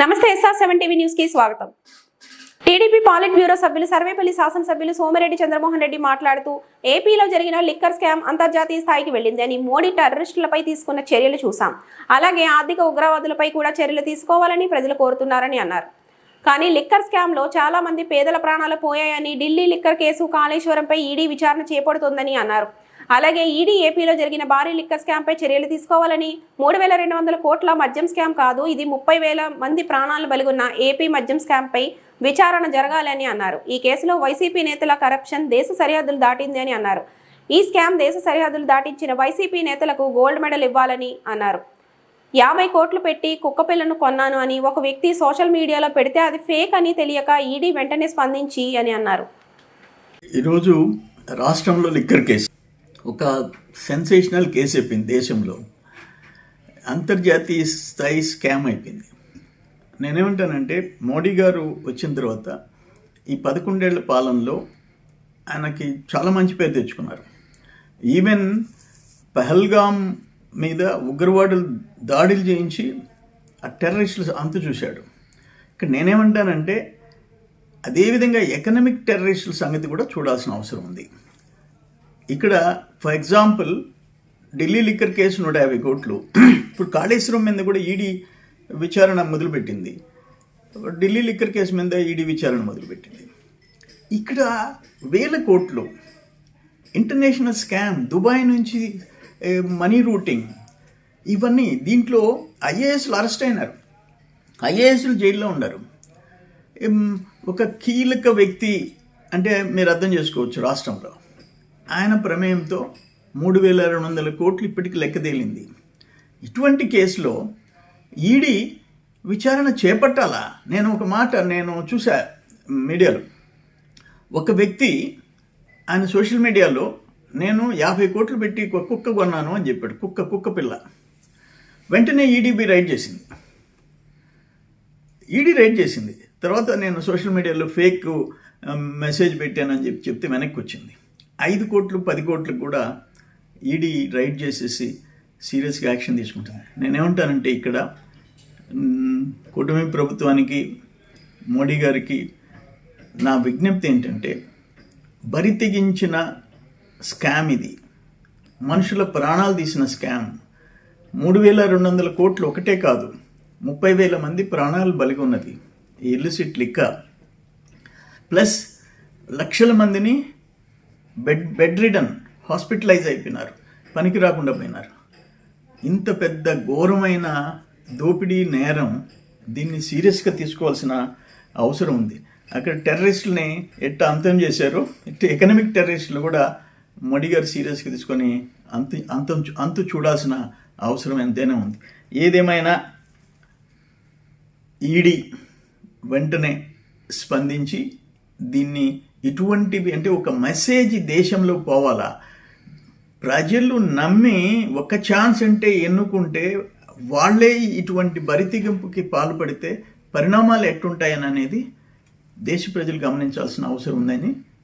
నమస్తే SR seven TV న్యూస్కి స్వాగతం. టీడీపీ పాలిట్ బ్యూరో సభ్యులు సర్వేపల్లి శాసనసభ్యులు సోమిరెడ్డి చంద్రమోహన్ రెడ్డి మాట్లాడుతూ ఏపీలో జరిగిన లిక్కర్ స్కామ్ అంతర్జాతీయ స్థాయికి వెళ్ళింది అని మోడీ టెర్రరిస్టులపై తీసుకున్న చర్యలు చూశాం. అలాగే ఆర్థిక ఉగ్రవాదులపై కూడా చర్యలు తీసుకోవాలని ప్రజలు కోరుతున్నారని అన్నారు. కానీ లిక్కర్ స్కామ్లో చాలా మంది పేదల ప్రాణాలు పోయాయని ఢిల్లీ లిక్కర్ కేసు కాళేశ్వరంపై ఈడీ విచారణ చేపడుతోందని అన్నారు. అలాగే ఈడీ ఏపీలో జరిగిన భారీ లిక్క స్కామ్పై చర్యలు తీసుకోవాలని మూడు వేల రెండు వందల కోట్ల మద్యం స్కామ్ కాదు ఇది ముప్పై వేల మంది ప్రాణాలు బలిగొన్న ఏపీ మద్యం స్కామ్పై విచారణ జరగాలని అన్నారు. ఈ కేసులో వైసీపీ నేతల కరప్షన్ దేశ సరిహద్దులు దాటింది అని అన్నారు. ఈ స్కామ్ దేశ సరిహద్దులు దాటించిన వైసీపీ నేతలకు గోల్డ్ మెడల్ ఇవ్వాలని అన్నారు. యాభై కోట్లు పెట్టి కుక్కపిల్లను కొన్నాను అని ఒక వ్యక్తి సోషల్ మీడియాలో పెడితే అది ఫేక్ అని తెలియక ఈడీ వెంటనే స్పందించి అని అన్నారు. ఈరోజు రాష్ట్రంలో లిక్కర్ కేసు. ఒక సెన్సేషనల్ కేసు అయిపోయింది దేశంలో. అంతర్జాతీయ స్థాయి స్కామ్ అయిపోయింది. నేనేమంటానంటే మోడీ గారు వచ్చిన తర్వాత ఈ పదకొండేళ్ళ పాలనలో ఆయనకి చాలా మంచి పేరు తెచ్చుకున్నారు. ఈవెన్ పహల్గామ్ మీద ఉగ్రవాదులు దాడులు చేయించి ఆ టెర్రరిస్టులు అంతు చూశాడు. ఇక్కడ నేనేమంటానంటే అదేవిధంగా ఎకనమిక్ టెర్రరిస్టుల సంగతి కూడా చూడాల్సిన అవసరం ఉంది. ఇక్కడ for example Delhi liquor case నూట యాభై కోట్లు. ఇప్పుడు కాళేశ్వరం మీద కూడా ఈడీ విచారణ మొదలుపెట్టింది. ఢిల్లీ లిక్కర్ కేసు మీద ఈడీ విచారణ మొదలుపెట్టింది. ఇక్కడ వేల కోట్లు. ఇంటర్నేషనల్ స్కామ్ దుబాయ్ నుంచి మనీ రూటింగ్ ఇవన్నీ దీంట్లో ఐఏఎస్లు అరెస్ట్ అయినారు. ఐఏఎస్లు జైల్లో ఉన్నారు. ఒక కీలక వ్యక్తి అంటే మీరు అర్థం చేసుకోవచ్చు రాష్ట్రంలో. ఆయన ప్రమేయంతో మూడు వేల రెండు వందల కోట్లు ఇప్పటికి లెక్కదేలింది ఇటువంటి కేసులో ఈడీ విచారణ చేపట్టాలా? నేను ఒక మాట నేను చూసా మీడియాలో. ఒక వ్యక్తి ఆయన సోషల్ మీడియాలో నేను యాభై కోట్లు పెట్టి కుక్క కొన్నాను అని చెప్పాడు. కుక్క కుక్క పిల్ల. వెంటనే ఈడీబీ రైడ్ చేసింది. ఈడీ రైడ్ చేసింది. తర్వాత నేను సోషల్ మీడియాలో ఫేక్ మెసేజ్ పెట్టానని చెప్పి చెప్తే వెనక్కి వచ్చింది. ఐదు కోట్లు పది కోట్లకు కూడా ఈడీ రైడ్ చేసేసి సీరియస్గా యాక్షన్ తీసుకుంటుంది. నేనేమంటానంటే ఇక్కడ మ్, కూటమి ప్రభుత్వానికి మోడీ గారికి నా విజ్ఞప్తి ఏంటంటే బరి తెగించిన స్కామ్ ఇది. మనుషుల ప్రాణాలు తీసిన స్కామ్. మూడు వేల రెండు వందల కోట్లు ఒకటే కాదు ముప్పై వేల మంది ప్రాణాలు బలిగి ఉన్నది. ఈ ఇల్లిసిట్ లిక్క. ప్లస్ లక్షల మందిని బెడ్ బెడ్ రిడన్ హాస్పిటలైజ్ అయిపోయినారు. పనికి రాకుండా పోయినారు. ఇంత పెద్ద ఘోరమైన దోపిడీ నేరం దీన్ని సీరియస్గా తీసుకోవాల్సిన అవసరం ఉంది. అక్కడ టెర్రరిస్టులని ఎట్ట అంతం చేశారో? ఇట్ట ఎకనామిక్ టెర్రరిస్టులు కూడా మోడీ గారు సీరియస్గా తీసుకొని అంత అంతం అంతు చూడాల్సిన అవసరం ఎంతైనా ఉంది. ఏదేమైనా ఈడీ వెంటనే స్పందించి దీన్ని ఇటువంటివి అంటే ఒక మెసేజ్ దేశంలో పోవాలా? ప్రజలు నమ్మి ఒక ఛాన్స్ అంటే ఎన్నుకుంటే వాళ్ళే ఇటువంటి బరితిగింపుకి పాల్పడితే పరిణామాలు ఎట్టుంటాయని అనేది దేశ ప్రజలు గమనించాల్సిన అవసరం ఉందని